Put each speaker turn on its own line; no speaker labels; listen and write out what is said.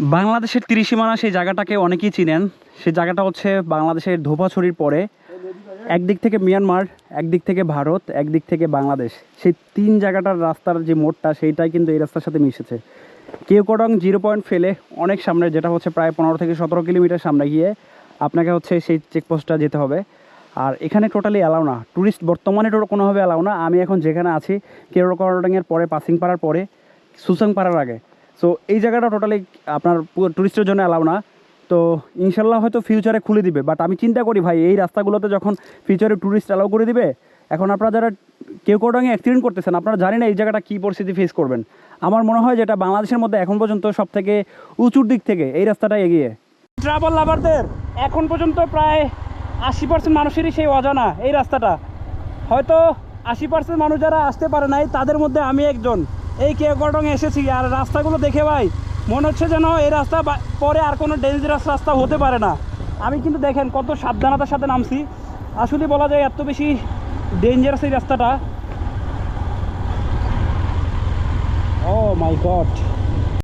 বাংলাদেশের ত্রিসীমানা, সেই জায়গাটাকে অনেকেই চিনেন। সেই জায়গাটা হচ্ছে বাংলাদেশের ধোপাছড়ির পরে। একদিক থেকে মিয়ানমার, একদিক থেকে ভারত, একদিক থেকে বাংলাদেশ। সেই তিন জায়গাটার রাস্তার যে মোড়টা, সেইটাই কিন্তু এই রাস্তার সাথে মিশেছে। কেউকডং জিরো পয়েন্ট ফেলে অনেক সামনে, যেটা হচ্ছে প্রায় পনেরো থেকে সতেরো কিলোমিটার সামনে গিয়ে আপনাকে হচ্ছে সেই চেকপোস্টটা যেতে হবে। আর এখানে টোটালি অ্যালাউ না। ট্যুরিস্ট বর্তমানে টো কোনোভাবে অ্যালাউ না। আমি এখন যেখানে আছি কেউ কেরকডংয়ের পরে পাসিং পাড়ার পরে সুসাং পাড়ার আগে। সো এই জায়গাটা টোটালি আপনার ট্যুরিস্টের জন্য অ্যালাউ না। তো, ইনশাল্লাহ হয়তো ফিউচারে খুলে দিবে। বাট আমি চিন্তা করি ভাই, এই রাস্তাগুলোতে যখন ফিউচারে ট্যুরিস্ট অ্যালাউ করে দিবে, এখন আপনারা যারা কেউ কোডাঙে অ্যাক্সিডেন্ট করতেছেন, আপনারা জানি না এই জায়গাটা কী পরিস্থিতি ফেস করবেন। আমার মনে হয় যেটা বাংলাদেশের মধ্যে এখন পর্যন্ত সব থেকে উঁচুর দিক থেকে এই রাস্তাটা এগিয়ে। ট্রাভেল লাভারদের এখন পর্যন্ত প্রায় আশি পার্সেন্ট মানুষেরই সেই অজানা এই রাস্তাটা। হয়তো আশি পার্সেন্ট মানুষ যারা আসতে পারে নাই, তাদের মধ্যে আমি একজন। এই কেওকটংয়ে এসেছি আর রাস্তাগুলো দেখে ভাই, মনে হচ্ছে যেন এই রাস্তা পরে আর কোনো ডেঞ্জারাস রাস্তা হতে পারে না। আমি কিন্তু দেখেন কত সাবধানতার সাথে নামছি। আসলে বলা যায় এত বেশি ডেঞ্জারাস এই রাস্তাটা। ও মাই গড